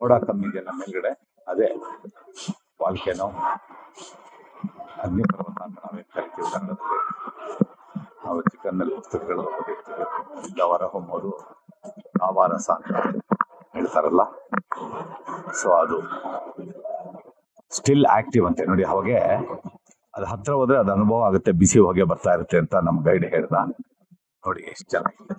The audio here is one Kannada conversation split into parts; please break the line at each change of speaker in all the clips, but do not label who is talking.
ಮೋಡ ಕಮ್ಮಿ ಇದೆಯಲ್ಲ ಮೇಲ್ಗಡೆ. ಅದೇ ವಾಲ್ಕೆನೋ. ಅಗ್ನಿಪರ್ವತ ಅಂತ ನಾವೇ ಕರಿತೀವಿ ಕನ್ನಡದಲ್ಲಿ ನಾವು ಚಿಕ್ಕನ್ನಲ್ಲಿ ಪುಸ್ತಕಗಳು ಓದಿರ್ತೀವಿ. ಹೊರ ಹೊಮ್ಮೋದು ಆವಾರಸ ಅಂತ ಹೇಳ್ತಾರಲ್ಲ. ಸೊ ಅದು ಸ್ಟಿಲ್ ಆಕ್ಟಿವ್ ಅಂತೆ. ನೋಡಿ, ಅವಾಗೆ ಅದು ಹತ್ರ ಹೋದ್ರೆ ಅದು ಅನುಭವ ಆಗುತ್ತೆ. ಬಿಸಿ ಹೊಗೆ ಬರ್ತಾ ಇರುತ್ತೆ ಅಂತ ನಮ್ಮ ಗೈಡ್ ಹೇಳ್ದ ನೋಡಿ, ಎಷ್ಟು ಚೆನ್ನಾಗಿದೆ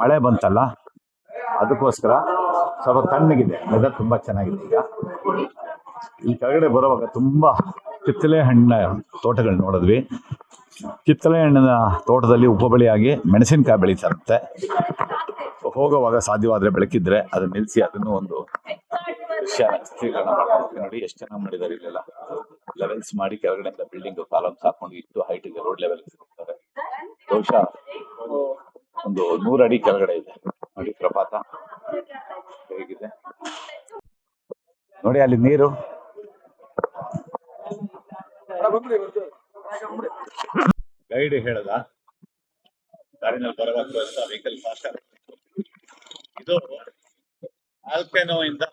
ಮಳೆ ಬಂತಲ್ಲ? ಅದಕ್ಕೋಸ್ಕರ ಸ್ವಲ್ಪ ತಣ್ಣಗಿದೆ. ವೆದರ್ ತುಂಬಾ ಚೆನ್ನಾಗಿದೆ ಈಗ. ಇಲ್ಲಿ ಕೆಳಗಡೆ ಬರುವಾಗ ತುಂಬಾ ಕಿತ್ತಲೆ ಹಣ್ಣಿನ ತೋಟಗಳು ನೋಡಿದ್ವಿ. ಕಿತ್ತಲೆ ಹಣ್ಣಿನ ತೋಟದಲ್ಲಿ ಉಪಬಳಿಯಾಗಿ ಮೆಣಸಿನಕಾಯಿ ಬೆಳೀತಾರಂತೆ. ಹೋಗುವಾಗ ಸಾಧ್ಯವಾದರೆ ಬೆಳಕಿದ್ರೆ ಅದನ್ನ ನಿಲ್ಲಿಸಿ ಅದನ್ನು ಒಂದು ಚಿತ್ರೀಕರಣ ಮಾಡ್ಕೊಂಡು ನೋಡಿ ಎಷ್ಟು ಚೆನ್ನಾಗಿ ಮಾಡಿದ್ದಾರೆ ಇಲ್ಲೆಲ್ಲ. ಲೆವೆಲ್ಸ್ ಮಾಡಿ ಕೆಳಗಡೆ ಬಿಲ್ಡಿಂಗ್ ಕಾಲಮ್ಸ್ ಹಾಕೊಂಡು ಇಟ್ಟು ಹೈಟ್ ಇದೆ ರೋಡ್ ಲೆವೆಲ್ ಬಹುಶಃ ಒಂದು ನೂರು ಅಡಿ ಕೆಳಗಡೆ ಇದೆ. ನೋಡಿ ಪ್ರಪಾತ. ಹೇಗಿದೆ? ನೋಡಿ ಅಲ್ಲಿ ನೀರು. ಗೈಡ್ ಹೇಳದ? ದಾರಿನಲ್ಲಿ ಬರುವಾಗ ವೆಹಿಕಲ್ ಫಾಸ್ಟ್ ಇದು ಆಲ್ಪೆನೋ ಇಂದ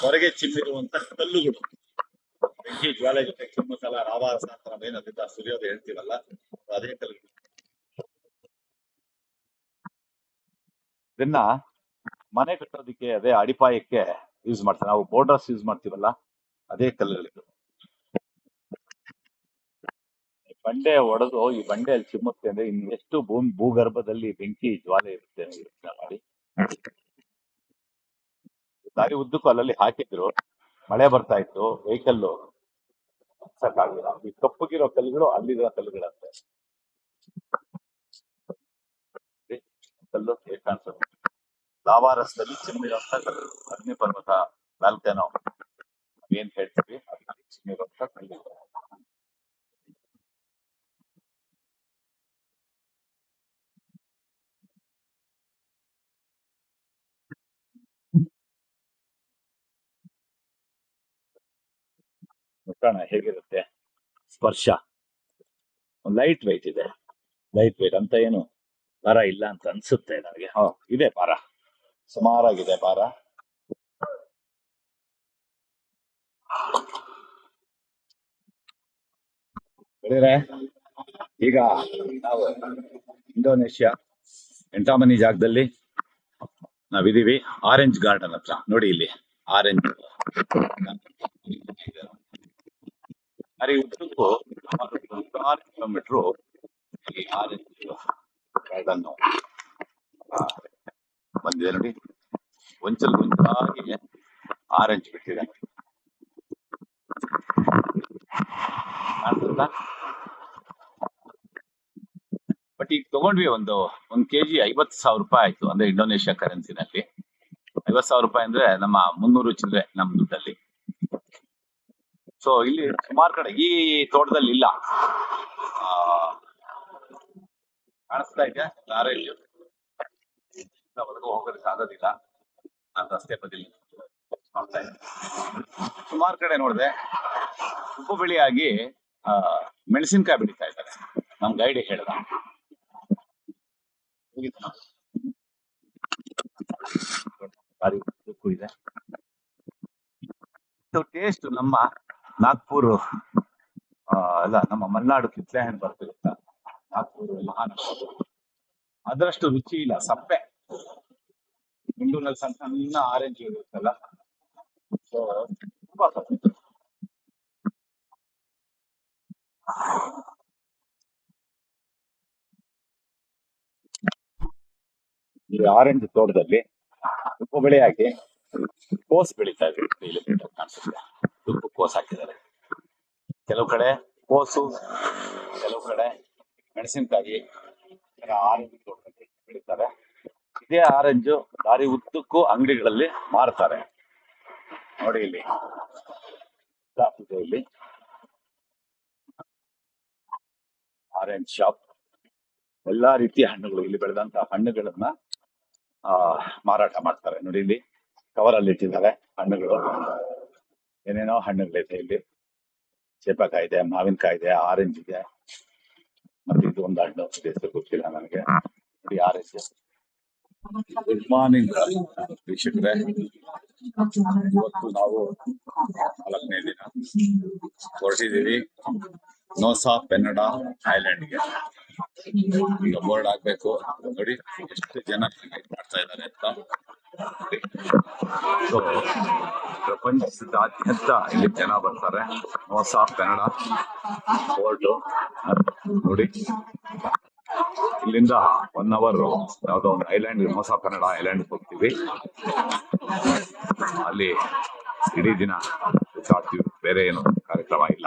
ಹೊರಗೆ ಚಿಮ್ಮಿರುವಂತ ಕಲ್ಲುಗಳು. ಬೆಂಕಿ, ಜ್ವಾಲೆ ಜೊತೆ ಚಿಮ್ಮುತ್ತಲ್ಲ ರಾವಾಸ ಅಂತ ನಾವೇನದಿದ್ದ ಸುರಿಯೋದು ಹೇಳ್ತೀವಲ್ಲ ಅದೇ ಕಲರ್ ಇದನ್ನ ಮನೆ ಕಟ್ಟೋದಿಕ್ಕೆ, ಅದೇ ಅಡಿಪಾಯಕ್ಕೆ ಯೂಸ್ ಮಾಡ್ತೀವಿ ನಾವು ಬೋರ್ಡರ್ಸ್ ಯೂಸ್ ಮಾಡ್ತೀವಲ್ಲ, ಅದೇ ಕಲ್ಲಲ್ಲಿ. ಬಂಡೆ ಒಡೆದು, ಈ ಬಂಡೆಯಲ್ಲಿ ಚಿಮ್ಮುತ್ತೆ ಅಂದ್ರೆ ಇನ್ನು ಎಷ್ಟು ಭೂಮಿ, ಭೂಗರ್ಭದಲ್ಲಿ ಬೆಂಕಿ, ಜ್ವಾಲೆ ಇರುತ್ತೆ ಮಾಡಿ. ದಾರಿ ಉದ್ದಕ್ಕೂ ಅಲ್ಲಲ್ಲಿ ಹಾಕಿದ್ರು. ಮಳೆ ಬರ್ತಾ ಇತ್ತು ವೆಹಿಕಲ್ ಆಗಿಲ್ಲ ಈ ಕಪ್ಪಗಿರೋ ಕಲ್ಲುಗಳು ಅಲ್ಲಿರೋ ಕಲ್ಲುಗಳಂತೆ. ಕಲ್ಲು ಹೇಗೆ ಕಾಣಿಸುತ್ತೆ ಲಾವಾರಸದಲ್ಲಿ ಚಿಮ್ಮಿರುವಂತ ಕಲ್ಲು. ಅಗ್ನಿ ಪರ್ವತ ವ್ಯಾಲ್ಕನೋ ಏನ್ ಹೇಳ್ತೀವಿ? ಅದಕ್ಕೆ ಚಿಮ್ಮಿರುವಂತ ಕಲ್ಲು. ನೋಡೋಣ ಹೇಗಿರುತ್ತೆ? ಸ್ಪರ್ಶ. ಲೈಟ್ ವೆಯ್ಟ್ ಇದೆ. ಲೈಟ್ ವೆಯ್ಟ್ ಅಂತ ಏನು? ಭಾರ ಇಲ್ಲ ಅಂತ ಅನ್ಸುತ್ತೆ ನನಗೆ. ಹ, ಇದೆ ಭಾರ. ಸುಮಾರಾಗಿದೆ ಭಾರ. ಈಗ ನಾವು ಇಂಡೋನೇಷ್ಯಾ, ಎಂಟಾಮನಿ ಜಾಗದಲ್ಲಿ ನಾವಿದೀವಿ ಆರೆಂಜ್ ಗಾರ್ಡನ್ ಹತ್ರ. ನೋಡಿ ಇಲ್ಲಿ. ಆರೆಂಜ್ ಅರೆ ಉದ್ದಕ್ಕೂ ನೂರಾರು ಕಿಲೋಮೀಟರ್ ಈ ಆರೆಂಜ್ ಗಾರ್ಡನ್ ಬಂದಿದೆ ನೋಡಿ. ಒಂಚಲ್ ಗೊಂಚಲಾಗಿ ಆರೆಂಜ್ ಬಿಟ್ಟಿದೆ. ಕಾಣ್ತದಾ ಬಟ್ ಈಗ ತಗೊಂಡ್ವಿ ಒಂದು, ಒಂದ್ ಕೆಜಿ ಐವತ್ತು ಸಾವಿರ ರೂಪಾಯಿ ಆಯ್ತು. ಅಂದ್ರೆ ಇಂಡೋನೇಷ್ಯಾ ಕರೆನ್ಸಿನಲ್ಲಿ ಐವತ್ತು ಸಾವಿರ ರೂಪಾಯಿ ಅಂದ್ರೆ ನಮ್ಮ ಮುನ್ನೂರು ಚಿಲ್ಲರೆ ನಮ್ಮ ದುಡ್ಡಲ್ಲಿ. ಸೊ ಇಲ್ಲಿ ಸುಮಾರು ಕಡೆ ಈ ತೋಟದಲ್ಲಿ ಇಲ್ಲ. ಕಾಣಿಸ್ತಾ ಇದೆಯಾ ಹೊರಗೆ ಹೋಗೋದಕ್ಕೆ ಆಗೋದಿಲ್ಲ. ನಾನು ರಸ್ತೆ ಬದಿಲಿ ನೋಡ್ತಾ ಸುಮಾರು ಕಡೆ ನೋಡಿದೆ ಉಪ್ಪು ಬೆಳೆಯಾಗಿ ಮೆಣಸಿನ್ಕಾಯಿ ಬೆಳೀತಾ ಇದ್ದಾರೆ. ನಮ್ ಗೈಡ್ ಹೇಳ್ದ. ಭಾರಿ ಇದು. ಟೇಸ್ಟ್ ನಮ್ಮ ನಾಗ್ಪುರ್ ಅಲ್ಲ, ನಮ್ಮ ಮಲ್ನಾಡು ಕಿತ್ಲೆ ಹಣ್ಣು ಬರ್ತಿರುತ್ತ? ನಾಗ್ಪುರ್ ಮಹಾರಾಷ್ಟ್ರ ಅದರಷ್ಟು ರುಚಿ ಇಲ್ಲ, ಸಪ್ಪೆ. ಬೆಂಗಳೂರಿನಲ್ಲಿ ಸಣ್ಣ ಸಣ್ಣ ಆರೆಂಜ್ ಇರುತ್ತಲ್ಲ. ತುಂಬಾ ಸಪ್ಪೆ. ಈ ಆರೆಂಜ್ ತೋಟದಲ್ಲಿ ಉಪ್ಪು ಬೆಳೆಯಾಗಿ ಕೋಸ್ ಬೆಳೀತಾ ಇದೆ ಇಲ್ಲಿ ಕಾಣಿಸುತ್ತೆ. ಉಪ್ಪು ಕೋಸ್ ಹಾಕಿದ್ದಾರೆ. ಕೆಲವು ಕಡೆ ಕೋಸು, ಕೆಲವು ಕಡೆ ಮೆಣಸಿನಕಾಯಿ ಆರೆಂಜ್ ತೋಟದಲ್ಲಿ ಬೆಳೀತಾರೆ. ಇದೇ ಆರೆಂಜು ದಾರಿ ಉದ್ದಕ್ಕೂ ಅಂಗಡಿಗಳಲ್ಲಿ ಮಾರ್ತಾರೆ. ನೋಡಿ ಇಲ್ಲಿ. ಶಾಪ್ ಇದೆ ಇಲ್ಲಿ. Orange shop. ಎಲ್ಲಾ ರೀತಿಯ ಹಣ್ಣುಗಳು ಇಲ್ಲಿ ಬೆಳೆದಂತ ಹಣ್ಣುಗಳನ್ನ, ಆ, ಮಾರಾಟ ಮಾಡ್ತಾರೆ. ನೋಡಿ ಇಲ್ಲಿ. ಕವರ್ ಅಲ್ಲಿ ಇಟ್ಟಿದ್ದಾರೆ ಹಣ್ಣುಗಳು. ಏನೇನೋ ಹಣ್ಣುಗಳಿದೆ ಇಲ್ಲಿ. ಸೇಪಕಾಯಿ ಇದೆ, ಮಾವಿನಕಾಯಿ ಇದೆ ಆರೆಂಜ್ ಇದೆ. ಮತ್ತೆ ಇದು ಒಂದು ಹಣ್ಣು. ಹೆಸರು ಗೊತ್ತಿಲ್ಲ ನನಗೆ. ನೋಡಿ ಆರೆಂಜ್ ಗುಡ್ ಮಾರ್ನಿಂಗ್ ವೀಕ್ಷಕರೇ. ಇವತ್ತು ನಾವು ನಾಲ್ಕನೇ ದಿನ ಹೊರಟಿದ್ದೀವಿ. ನೋಸಾ ಪೆನ್ನಡ ಐಲ್ಯಾಂಡ್ಗೆ ಈಗ ಬೋರ್ಡ್ ಹಾಕ್ಬೇಕು ನೋಡಿ, ಎಷ್ಟು ಜನ ಮಾಡ್ತಾ ಇದ್ದಾರೆ ಅಂತ. So, ಪ್ರಪಂಚದಾದ್ಯಂತ ಇಲ್ಲಿ ಜನ ಬರ್ತಾರೆ. ಹೊಸ ಕನ್ನಡ ಫೋರ್ಟು ನೋಡಿ. ಇಲ್ಲಿಂದ ಒನ್ ಅವರ್ ಯಾವ್ದೋ ಒಂದು ಐಲ್ಯಾಂಡ್ ಹೊಸ ಕನ್ನಡ ಐಲ್ಯಾಂಡ್ ಹೋಗ್ತೀವಿ. ಅಲ್ಲಿ ಇಡೀ ದಿನ ಸುತ್ತಾಡ್ತೀವಿ ಬೇರೆ ಏನು ಕಾರ್ಯಕ್ರಮ ಇಲ್ಲ.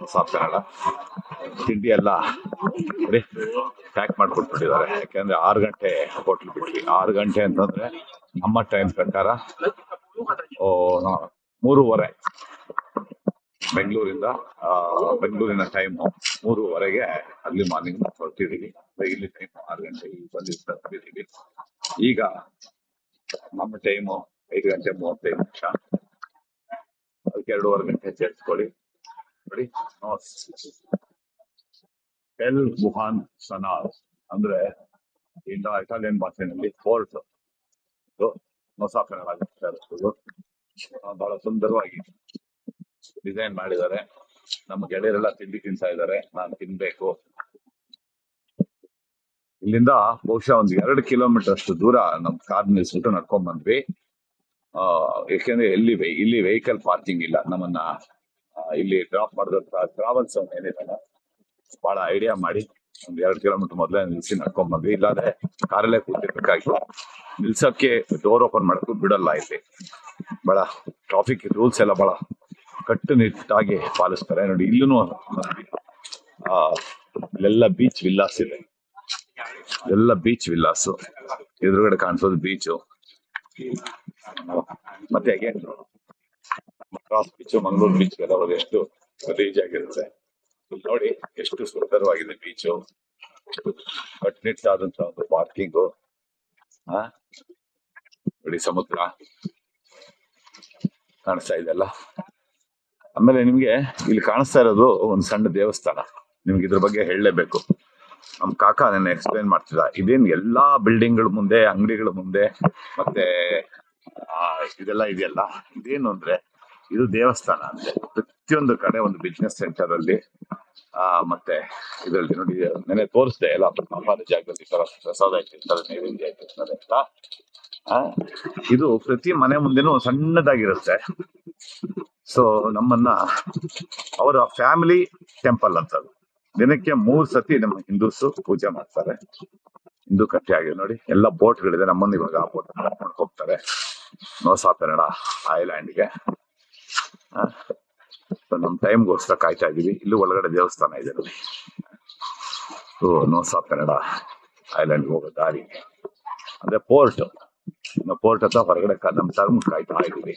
ಹೊಸ ಕನ್ನಡ. ತಿಂಡಿ ಎಲ್ಲ ನೋಡಿ. ಪ್ಯಾಕ್ ಮಾಡ್ಕೊಟ್ಬಿಟ್ಟಿದ್ದಾರೆ. ಯಾಕೆಂದ್ರೆ ಆರು ಗಂಟೆ ಹೋಟ್ಲ್ ಬಿಟ್ವಿ. ಆರು ಗಂಟೆ ಅಂತಂದ್ರೆ ನಮ್ಮ ಟೈಮ್ ಪ್ರಕಾರ, ಓ ಮೂರುವರೆ. ಬೆಂಗಳೂರಿಂದ ಬೆಂಗಳೂರಿನ ಟೈಮ್ ಮೂರುವರೆಗೆ ಅಲ್ಲಿ ಮಾರ್ನಿಂಗ್ ಹೊರಟಿದೀವಿ. ಇಲ್ಲಿ ಟೈಮ್ ಆರು ಗಂಟೆ ಬಂದು ತಲುಪಿದೀವಿ ಈಗ ನಮ್ಮ ಟೈಮು ಐದು ಗಂಟೆ ಮೂವತ್ತೈದು ನಿಮಿಷ. ಅದಕ್ಕೆ ಎರಡೂವರೆ ಗಂಟೆ ಸೇರಿಸ್ಕೊಳ್ಳಿ ನೋಡಿ ಎಲ್ ವುಹಾನ್ ಸನಾಸ್ ಅಂದ್ರೆ ಇಂಡ ಇಟಾಲಿಯನ್ ಭಾಷೆಯಲ್ಲಿ ಫೋರ್ಟ್. ಆ, ಬಹಳ ಸುಂದರವಾಗಿ ಡಿಸೈನ್ ಮಾಡಿದ್ದಾರೆ. ನಮ್ಮ ಗೆಳೆಯರೆಲ್ಲ ತಿಂಡಿ ತಿನ್ಸ್ತಾ ಇದ್ದಾರೆ. ನಾನು ತಿನ್ಬೇಕು. ಇಲ್ಲಿಂದ ಬಹುಶಃ ಒಂದು ಎರಡು ಕಿಲೋಮೀಟರ್ ಅಷ್ಟು ದೂರ ನಮ್ ಕಾರ್ ನಿಲ್ಸ್ಬಿಟ್ಟು ನಡ್ಕೊಂಡ್ ಬಂದ್ವಿ. ಆ ಯಾಕೆಂದ್ರೆ ಎಲ್ಲಿ ಇಲ್ಲಿ ವೆಹಿಕಲ್ ಪಾರ್ಕಿಂಗ್ ಇಲ್ಲ. ನಮ್ಮನ್ನ ಇಲ್ಲಿ ಡ್ರಾಪ್ ಮಾಡಿದಂತ ಟ್ರಾವೆಲ್ಸ್ ಏನಿದಲ್ಲ ಬಹಳ ಐಡಿಯಾ ಮಾಡಿ ಒಂದ್ ಎರಡು ಕಿಲೋಮೀಟರ್ ಮೊದಲೇ ನಿಲ್ಸಿ ನಡ್ಕೊಂಡ್ ಬಂದ್ವಿ. ಇಲ್ಲಾಂದ್ರೆ ಕಾರಲ್ಲೇ ಕೂತಿರ್ಬೇಕಾಗಿತ್ತು ನಿಲ್ಸಕ್ಕೆ ಡೋರ್ ಓಪನ್ ಮಾಡಕ್ಕೂ ಬಿಡಲ್ಲ ಇಲ್ಲಿ. ಬಹಳ ಟ್ರಾಫಿಕ್ ರೂಲ್ಸ್ ಎಲ್ಲ ಬಹಳ ಕಟ್ಟುನಿಟ್ಟಾಗಿ ಪಾಲಿಸ್ತಾರೆ. ನೋಡಿ ಇಲ್ಲೂ ಆ, ಇಲ್ಲೆಲ್ಲ ಬೀಚ್ ವಿಲ್ಲಾಸ್ ಇದೆ. ಎಲ್ಲ ಬೀಚ್ ವಿಲ್ಲಾಸ್ ಎದುರುಗಡೆ ಕಾಣಿಸೋದು ಬೀಚು ಮತ್ತೆ again cross beach Mangaluru beach ಎಲ್ಲ ಎಷ್ಟು ರೀಚ್ ಆಗಿರುತ್ತೆ ನೋಡಿ, ಎಷ್ಟು ಸುಂದರವಾಗಿದೆ ಬೀಚು ಆದಂತ ಒಂದು ಪಾರ್ಕಿಂಗ್ ಆ? ನೋಡಿ, ಸಮುದ್ರ ಕಾಣಿಸ್ತಾ ಇದೆಲ್ಲ ಆಮೇಲೆ ನಿಮ್ಗೆ ಇಲ್ಲಿ ಕಾಣಿಸ್ತಾ ಇರೋದು ಒಂದು ಸಣ್ಣ ದೇವಸ್ಥಾನ. ನಿಮ್ಗೆ ಇದ್ರ ಬಗ್ಗೆ ಹೇಳಲೇಬೇಕು. ನಮ್ ಕಾಕ ನನ್ನ ಎಕ್ಸ್ಪ್ಲೈನ್ ಮಾಡ್ತಿದ್ದ. ಇದೇನ್ ಎಲ್ಲಾ ಬಿಲ್ಡಿಂಗ್ಗಳ ಮುಂದೆ, ಅಂಗಡಿಗಳ ಮುಂದೆ, ಮತ್ತೆ ಇದೆಲ್ಲ ಇದೆಯಲ್ಲ? ಇದೇನು ಅಂದ್ರೆ ಇದು ದೇವಸ್ಥಾನ ಅಂದ್ರೆ ಪ್ರತಿಯೊಂದು ಕಡೆ ಒಂದು ಬಿಸ್ನೆಸ್ ಸೆಂಟರ್ ಅಲ್ಲಿ, ಆ, ಮತ್ತೆ ಇದರಲ್ಲಿ ನೋಡಿ ನೆನೆ ತೋರಿಸ್ದೆ ಎಲ್ಲ ಅಪಾರ ಜಾಗದಲ್ಲಿ ಪ್ರಸಾದ ಇಟ್ಟಿರ್ತಾರೆ, ನೈವೇದ್ಯ ಇಟ್ಟಿರ್ತಾರೆ ಅಂತ ಇದು ಪ್ರತಿ ಮನೆ ಮುಂದೆನೂ ಸಣ್ಣದಾಗಿರುತ್ತೆ. ಸೊ ನಮ್ಮನ್ನ, ಅವರ ಫ್ಯಾಮಿಲಿ ಟೆಂಪಲ್ ಅಂತ. ದಿನಕ್ಕೆ ಮೂರ್ ಸತಿ ನಮ್ಮ ಹಿಂದೂಸ್ ಪೂಜೆ ಮಾಡ್ತಾರೆ. ಹಿಂದೂ ಕಟ್ಟೆ ಆಗಿದೆ ನೋಡಿ, ಎಲ್ಲ ಬೋಟ್ಗಳಿದೆ. ನಮ್ಮನ್ನ ಇವಾಗ ಆ ಬೋಟ್ ಮಾಡ್ಕೊಂಡು ಹೋಗ್ತಾರೆ. ನೋಸಾ ಕನ್ನಡ ನಮ್ಮ ಟೈಮ್ಗೋಸ್ಕರ ಕಾಯ್ತಾ ಇದೀವಿ. ಇಲ್ಲಿ ಒಳಗಡೆ ದೇವಸ್ಥಾನ ಇದೆ ನೋಡಿ. ಓ ನೋಸಾ ಕನ್ನಡ ಐಲ್ಯಾಂಡ್ ಹೋಗೋ ದಾರಿ. ಅಂದ್ರೆ ಪೋರ್ಟ್ ಪೋರ್ಟ್ ಹತ್ರ ಹೊರಗಡೆ ನಮ್ಮ ಟರ್ಮ್ ಕಾಯ್ತಾ ಇದೀವಿ.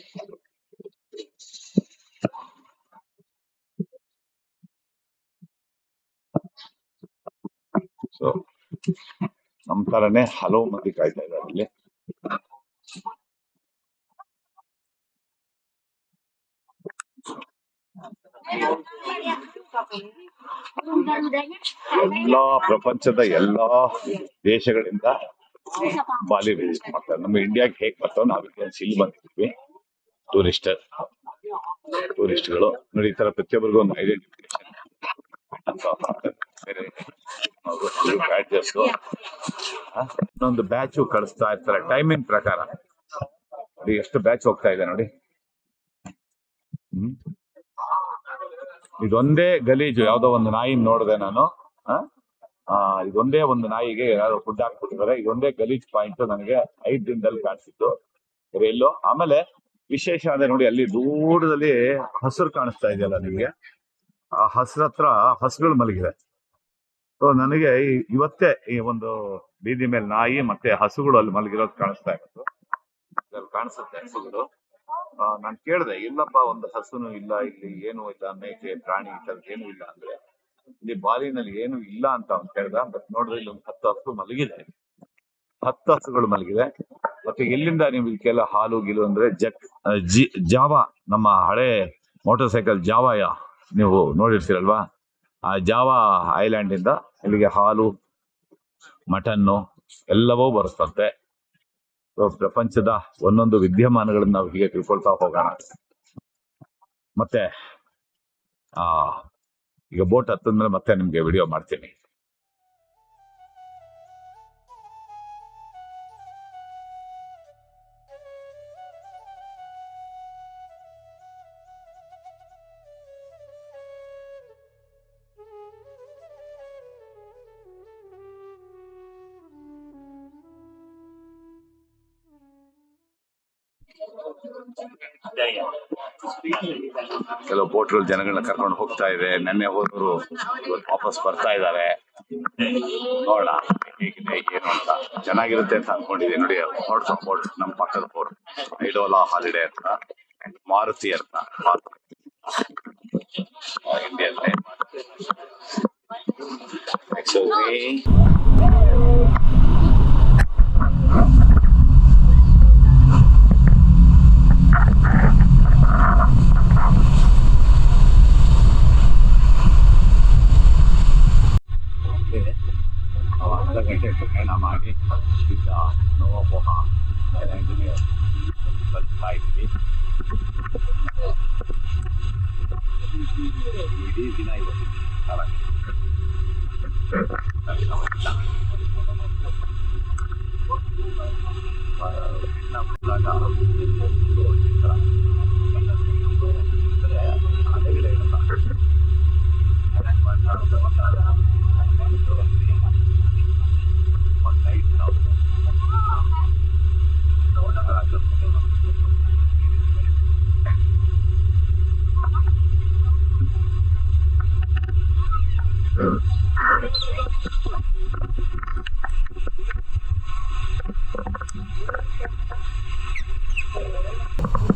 ಸೊ ನಮ್ ತರನೇ ಹಲವು ಮಂದಿ ಕಾಯ್ತಾ ಇದ್ದಾರೆ ಇಲ್ಲಿ. ಎಲ್ಲಾ ಪ್ರಪಂಚದ ಎಲ್ಲಾ ದೇಶಗಳಿಂದ ಬಾಲಿವುಡ್ ವಿಸಿಟ್ ಮಾಡ್ತಾರೆ ನಮ್ಮ ಇಂಡಿಯಾಗೆ ಹೇಗ್ ಬರ್ತಾವ ನಾವು ಇಲ್ಲಿ ಬಂದಿದ್ವಿ ಟೂರಿಸ್ಟ್ಗಳು ನೋಡಿ, ಈ ತರ ಪ್ರತಿಯೊಬ್ಬರಿಗೂ ಒಂದು ಐಡೆಂಟಿಫಿಕೇಶನ್ ಇನ್ನೊಂದು ಬ್ಯಾಚ್ ಕಳಿಸ್ತಾ ಇರ್ತಾರೆ. ಟೈಮಿಂಗ್ ಪ್ರಕಾರ. ನೋಡಿ, ಎಷ್ಟು ಬ್ಯಾಚ್ ಹೋಗ್ತಾ ಇದೆ ನೋಡಿ. ಹ್ಮ್? ಇದೊಂದೇ ಗಲೀಜು, ಯಾವ್ದೋ ಒಂದು ನಾಯಿ ನೋಡಿದೆ ನಾನು. ಆ? ಇದೊಂದೇ ಒಂದು ನಾಯಿಗೆ ಯಾರು ಫುಡ್ ಹಾಕ್ಬಿಟ್ಟಿದ್ದಾರೆ. ಇದೊಂದೇ ಗಲೀಜ್ ಪಾಯಿಂಟ್ ನನಗೆ ಐದು ದಿನದಲ್ಲಿ ಕಾಣಿಸಿತ್ತು ಎಲ್ಲೋ? ಆಮೇಲೆ ವಿಶೇಷ ಅಂದ್ರೆ ನೋಡಿ, ಅಲ್ಲಿ ದೂರದಲ್ಲಿ ಹಸಿರು ಕಾಣಿಸ್ತಾ ಇದೆಯಲ್ಲ ನಿಮಗೆ? ಆ ಹತ್ರ ಹಸುಗಳು ಮಲಗಿದೆ. ಸೊ ನನಗೆ ಇವತ್ತೇ ಈ ಒಂದು ಬೀದಿ ಮೇಲೆ ನಾಯಿ ಮತ್ತೆ ಹಸುಗಳು ಅಲ್ಲಿ ಮಲಗಿರೋದು ಕಾಣಿಸ್ತಾ ಇದ್ರಲ್ಲಿ ಕಾಣಿಸುತ್ತೆ, ಹಸುಗಳು. ನಾನು ಕೇಳಿದೆ, ಇಲ್ಲಪ್ಪ, ಒಂದು ಹಸುನು ಇಲ್ಲ, ಇಲ್ಲಿ ಏನು ಇಲ್ಲ, ಮೇಕೆ, ಪ್ರಾಣಿ ಏನು ಇಲ್ಲ ಅಂದ್ರೆ, ಇಲ್ಲಿ ಬಾಲಿನಲ್ಲಿ ಏನು ಇಲ್ಲ ಅಂತ ಅವ್ನು ಕೇಳ್ದ ಬಟ್ ನೋಡಿದ್ರೆ ಇಲ್ಲಿ ಒಂದು ಹತ್ತು ಹಸು ಮಲಗಿದೆ. ಹತ್ತು ಹಸುಗಳು ಮಲಗಿದೆ. ಮತ್ತೆ ಎಲ್ಲಿಂದ ನೀವು ಇದಕ್ಕೆಲ್ಲ ಹಾಲು, ಗಿಲು ಅಂದ್ರೆ ಜಕ್ ಜಿ, ಜಾವ, ನಮ್ಮ ಹಳೆ ಮೋಟರ್ ಸೈಕಲ್ ಜಾವ ನೀವು ನೋಡಿರ್ತೀರಲ್ವಾ? ಆ ಜಾವ ಐಲ್ಯಾಂಡ್ ಇಂದ ಇಲ್ಲಿಗೆ ಹಾಲು, ಮಟನ್ನು ಎಲ್ಲವೂ ಬರುತ್ತಂತೆ. ಪ್ರಪಂಚದ ಒಂದೊಂದು ವಿದ್ಯಮಾನಗಳನ್ನ ನಾವು ಹೀಗೆ ತಿಳ್ಕೊಳ್ತಾ ಹೋಗೋಣ. ಮತ್ತೆ, ಆ, ಈಗ ಬೋಟ್ ಹತ್ತಂದ್ರೆ ಮತ್ತೆ ನಿಮ್ಗೆ ವಿಡಿಯೋ ಮಾಡ್ತೀನಿ. ಕೆಲವು ಬೋಟ್ಗಳು ಜನಗಳನ್ನ ಕರ್ಕೊಂಡು ಹೋಗ್ತಾ ಇದೆ. ನೆನ್ನೆ ಹೋದವರು ಇವತ್ತು ವಾಪಸ್ ಬರ್ತಾ ಇದ್ದಾರೆ. ನೋಡೋಣ ಹೇಗಿದೆ, ಏನು ಅಂತ. ಚೆನ್ನಾಗಿರುತ್ತೆ ಅಂತ ಅನ್ಕೊಂಡಿದ್ದೀನಿ. ನೋಡಿ ನೋಡ್ತಾ ಬೋಟ್ ನಮ್ಮ ಪಕ್ಕದ ಬೋಟ್ ಐಡೋಲಾ ಹಾಲಿಡೇ ಅಂತ ಮಾರುತಿ ಅಂತ. ಇಂಡಿಯನ್ ಎಕ್ಸ್ಕ್ಯೂಸ್ ಮೀ ಅರ್ಧ ಗಂಟೆ ಪ್ರಯಾಣ ಮಾಡಿ ಈಗ ನೋವೋಹ ಐಲ್ಯಾಂಡ್ಗೆ ತಲುಪ್ತಾ ಇದ್ದೀವಿ ಇಡೀ Thank you.